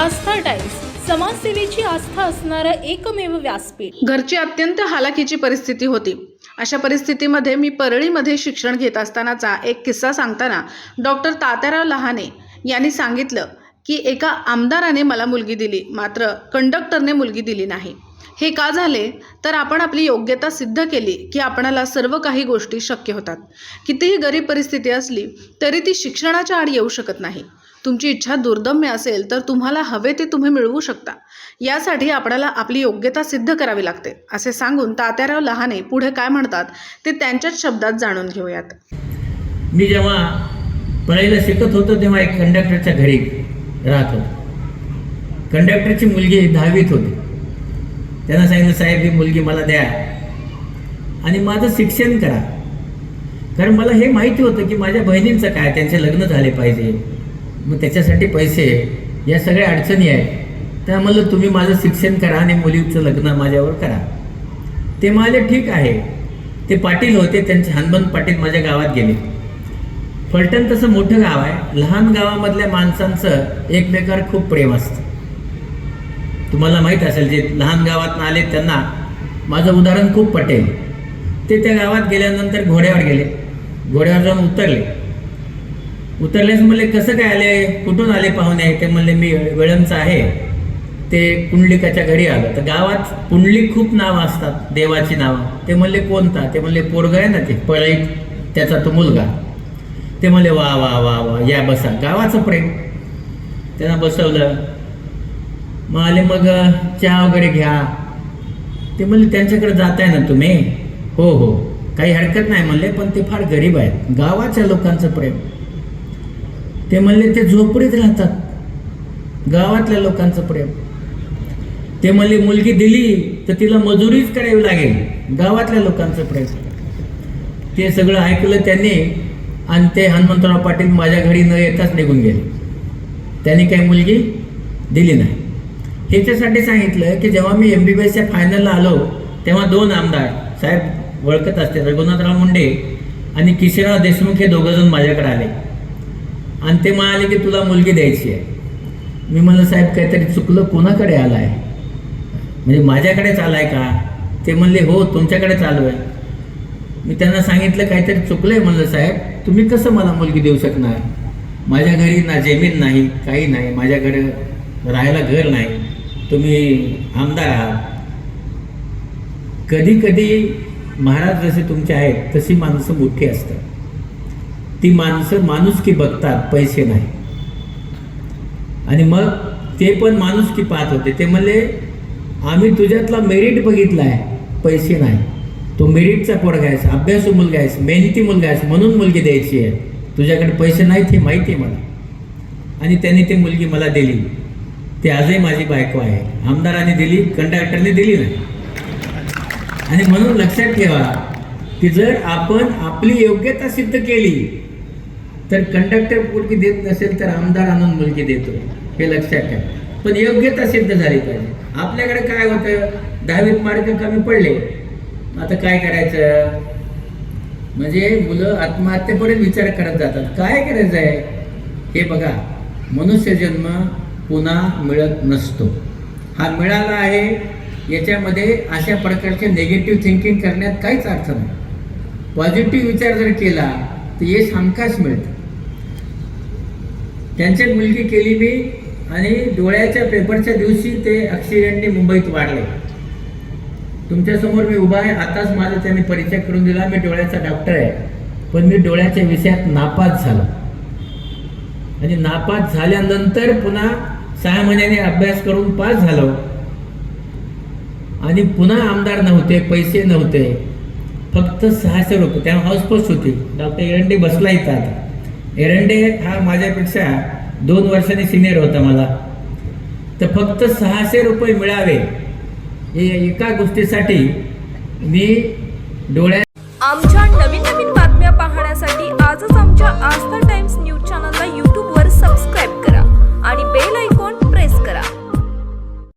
आस्था times समाजसेवेची आस्था असणारं एकमेव व्यासपीठ. घरची अत्यंत हालाकीची परिस्थिती होती. अशा परिस्थितीमध्ये मी परळीमध्ये शिक्षण घेत असतानाचा एक किस्सा सांगताना डॉक्टर तात्याराव लहाने यांनी सांगितलं की एका आमदाराने मला मुलगी दिली मात्र कंडक्टरने मुलगी दिली नाही. हे का झाले? तर आपण आपली योग्यता सिद्ध केली की आपणाला सर्व काही गोष्टी शक्य होतात. कितीही गरीब परिस्थिती असली तरी ती शिक्षणाच्या आड येऊ शकत नाही. तुमची इच्छा दुर्दम्य असेल तर तुम्हाला हवे ते तुम्ही मिळवू शकता. यासाठी आपल्याला आपली योग्यता सिद्ध करावी लागते असे सांगून तात्याराव लहाने पुढे काय म्हणतात ते त्यांच्याच शब्दात जाणून घेऊयात. मी जेव्हा पळायला शिकत होतो तेव्हा एक कंडक्टरच्या घरी राहत होतो. कंडक्टरची मुलगी दहावीत होती. त्यांना सांगितलं साहेब ही मुलगी मला द्या आणि माझं शिक्षण करा. कारण मला हे माहिती होतं की माझ्या बहिणींचं काय त्यांचे लग्न झाले पाहिजे. मग त्याच्यासाठी पैसे या सगळ्या अडचणी आहेत. तर म्हणलं तुम्ही माझं शिक्षण करा आणि मुलीचं लग्न माझ्यावर करा. ते म्हणाले ठीक आहे. ते पाटील होते त्यांचे हनुमंत पाटील माझ्या गावात गेले. फलटण तसं मोठं गाव आहे. लहान गावामधल्या माणसांचं एकमेकावर खूप प्रेम असतं. तुम्हाला माहीत असेल जे लहान गावात आले त्यांना माझं उदाहरण खूप पटेल. ते त्या गावात गेल्यानंतर घोड्यावर गेले. घोड्यावर जाऊन उतरले. उतरलेच म्हणले कसं काय आले? कुठून आले पाहुणे? ते म्हणले मी वेळंचं आहे. ते पुंडलिकाच्या घरी आलं. तर गावात पुंडलिक खूप नावं असतात देवाची नावं. ते म्हणले कोणता? ते म्हणले पोरग आहे ना ते पळईत त्याचा तो मुलगा. ते म्हणले वा वा वा वा या बसा. गावाचं प्रेम. त्यांना बसवलं. मग आले मग चहा वगैरे घ्या. ते म्हणले त्यांच्याकडे जाताय ना तुम्ही? हो हो. काही हरकत नाही म्हणले पण ते फार गरीब आहेत. गावाच्या लोकांचं प्रेम. ते म्हणले ते झोपडीत राहतात. गावातल्या लोकांचं प्रेम. ते म्हणले मुलगी दिली तर तिला मजुरीच करावी लागेल. गावातल्या लोकांचं प्रेम. ते सगळं ऐकलं त्यांनी आणि ते हनुमंतराव पाटील माझ्या घरी न येताच निघून गेले. त्यांनी काही मुलगी दिली नाही. ह्याच्यासाठी सांगितलं की जेव्हा मी एम बी बी एसच्या फायनलला आलो तेव्हा दोन आमदार साहेब ओळखत असते रघुनाथराव मुंडे आणि किशोरराव देशमुख हे दोघंजण माझ्याकडे आले. आणि ते म्हणाले की तुला मुलगी द्यायची आहे. मी म्हणलं साहेब काहीतरी चुकलं कोणाकडे आलं आहे म्हणजे माझ्याकडेच आलाय का? ते म्हणले हो तुमच्याकडे चालू आहे. मी त्यांना सांगितलं काहीतरी चुकलं आहे म्हणलं साहेब तुम्ही कसं मला मुलगी देऊ शकणार? माझ्या घरी ना जमीन नाही काही नाही माझ्याकडे राहायला घर नाही. तुम्ही आमदार आहात. कधी कधी महाराज जसे तुमचे आहेत तशी माणसं मोठी असतात. ती माणसं माणुसकी बघतात पैसे नाही. आणि मग ते पण माणुसकी पाहत होते. ते म्हणले आम्ही तुझ्यातला मेरिट बघितला आहे पैसे नाही. तो मेरिटचा पोरगा आहेस अभ्यासू मुलगा आहेस मेहनती मुलगा आहेस म्हणून मुलगी द्यायची आहे. तुझ्याकडे पैसे नाहीत हे माहिती आहे मला. आणि त्यांनी ती मुलगी मला दिली. ती आजही माझी बायको आहे. आमदाराने दिली कंडक्टरने दिली नाही. आणि म्हणून लक्षात ठेवा की जर आपण आपली योग्यता सिद्ध केली तर कंडक्टर मुलगी देत नसेल तर आमदार आणून मुलगी देतो. हे लक्षात ठेवा. पण योग्यता सिद्ध झाली पाहिजे. आपल्याकडे काय होतं? दहावीत मार्क कमी पडले. आता काय करायचं? म्हणजे मुलं आत्महत्येपर्यंत विचार करत जातात. काय करायचं आहे? हे बघा. मनुष्य जन्म पुन्हा मिळत नसतो. हा मिळाला आहे. याच्यामध्ये अशा प्रकारचे निगेटिव्ह थिंकिंग करण्यात काहीच अर्थ नाही. पॉझिटिव्ह विचार जर केला तर यश हमखास मिळतं. त्यांची मुलगी केली मी आणि डोळ्याच्या पेपरच्या दिवशी ते ॲक्सिडेंटने मुंबईत वाढले. तुमच्यासमोर मी उभा आहे आताच माझा त्यांनी परिचय करून दिला. मी डोळ्याचा डॉक्टर आहे. पण मी डोळ्याच्या विषयात नापास झालो. आणि नापास झाल्यानंतर पुन्हा सहा महिन्याने अभ्यास करून पास झालो. आणि पुन्हा आमदार नव्हते पैसे नव्हते. फक्त सहाशे रुपये. तेव्हा हाऊसपोस्ट होती. डॉक्टर एरंडी बसला इथं आता. एरंडे हा माझ्यापेक्षा दोन वर्षांनी सिनियर होता मला. तर फक्त सहाशे रुपये मिळावे एका गोष्टीसाठी मी डोळ्या आमच्या नवीन नवीन बातम्या पाहण्यासाठी आजच आमच्या आस्था टाइम्स न्यूज चॅनलला यूट्यूबवर सबस्क्राईब करा आणि बेल आयकॉन